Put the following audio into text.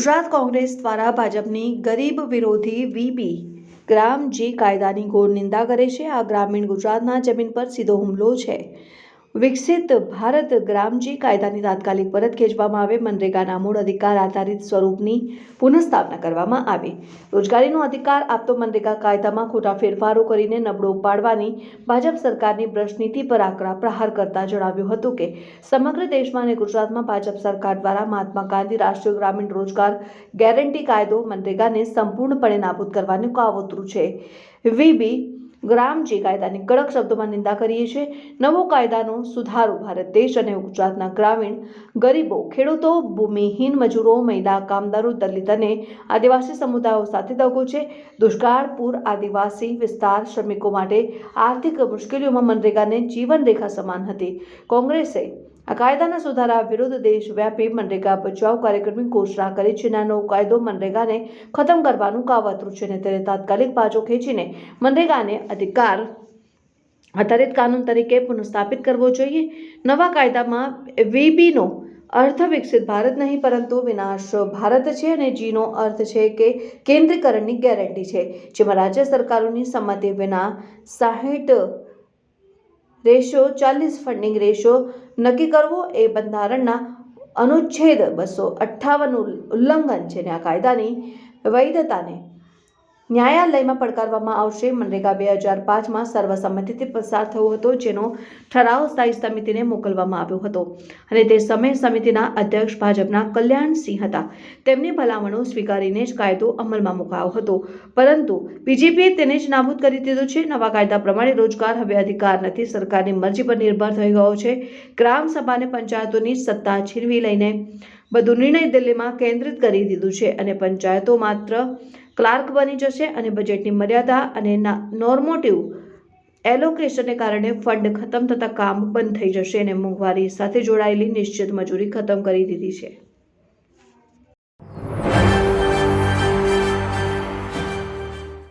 ગુજરાત કોંગ્રેસ દ્વારા ભાજપની ગરીબ વિરોધી વીબી ગ્રામ જી કાયદાની ઘોર નિંદા કરે છે. આ ગ્રામીણ ગુજરાતના જમીન પર સીધો હુમલો છે. વિકસિત ભારત ગ્રામજી કાયદાની તાત્કાલિક પરત ખેંચવામાં આવે, મનરેગાના મૂળ અધિકાર આધારિત સ્વરૂપની પુનઃસ્થાપના કરવામાં આવે. રોજગારીનો અધિકાર આપતો મનરેગા કાયદામાં ખોટા ફેરફારો કરીને નબળો પાડવાની ભાજપ સરકારની ભ્રષ્ટનીતિ પર આકરા પ્રહાર કરતા જણાવ્યું હતું કે, સમગ્ર દેશમાં અને ગુજરાતમાં ભાજપ સરકાર દ્વારા મહાત્મા ગાંધી રાષ્ટ્રીય ગ્રામીણ રોજગાર ગેરંટી કાયદો મનરેગાને સંપૂર્ણપણે નાબૂદ કરવાનું કાવતરું છે. વીબી ગ્રામજી કાયદાની કડક શબ્દોમાં નિંદા કરીએ છીએ, નવો કાયદાનો સુધારો ભારત દેશ અને ગુજરાતના ગ્રામીણ ગરીબો, ખેડૂતો, ભૂમિહીન મજૂરો, મહિલા, કામદારો, દલિત અને આદિવાસી સમુદાયો સાથે દગો છે. દુષ્કાળ, પૂર, આદિવાસી વિસ્તાર શ્રમિકો માટે આર્થિક મુશ્કેલીઓમાં મનરેગાને જીવનરેખા સમાન હતી. કોંગ્રેસે આ કાયદાના સુધારા વિરુદ્ધ દેશવ્યાપી મનરેગા બચાવ કાર્યક્રમની ઘોષણા કરી છે. નાનો કાયદો મનરેગાને ખતમ કરવાનું કાવતરું છે અને તેને તાત્કાલિક બાજુ ખેંચીને મનરેગાને અધિકાર આધારિત કાનૂન તરીકે પુનઃસ્થાપિત કરવો જોઈએ. નવા કાયદામાં વીબીનો અર્થ વિકસિત ભારત નહીં, પરંતુ વિનાશ ભારત છે અને જીનો અર્થ છે કે કેન્દ્રીકરણની ગેરંટી છે, જેમાં રાજ્ય સરકારોની સંમતિ વિના સાહીઠ રેશો ચાલીસ ફંડિંગ રેશિયો નક્કી કરવો એ બંધારણના અનુચ્છેદ બસો અઠ્ઠાવનનું ઉલ્લંઘન છે અને આ કાયદાની વૈધતાને ન્યાયાલયમાં પડકારવામાં આવશે. મનરેગા બે હજાર પાંચમાં સર્વસંમતિથી પસાર થયો હતો, જેનો ઠરાવ સ્થાયી સમિતિને મોકલવામાં આવ્યો હતો. અને તે સમયે સમિતિના અધ્યક્ષ ભાજપના કલ્યાણસિંહ હતા. તેમની ભલામણો સ્વીકારીને જ કાયદો અમલમાં મુકાયો હતો. પરંતુ બીજેપીએ તેને જ નાબૂદ કરી દીધો છે. નવા કાયદા પ્રમાણે રોજગાર હવે અધિકાર નથી. સરકારની મરજી પર નિર્ભર થઈ ગયો છે. ગ્રામ સભાને પંચાયતોની સત્તા છીનવી લઈને બધું નિર્ણય દિલ્હીમાં કેન્દ્રિત કરી દીધું છે અને પંચાયતો માત્ર ક્લાર્ક બની જશે અને બજેટની મર્યાદા અને નોર્મોટિવ એલોકેશનને કારણે ફંડ ખતમ થતાં કામ બંધ થઈ જશે અને મોંઘવારી સાથે જોડાયેલી નિશ્ચિત મજૂરી ખતમ કરી દીધી છે.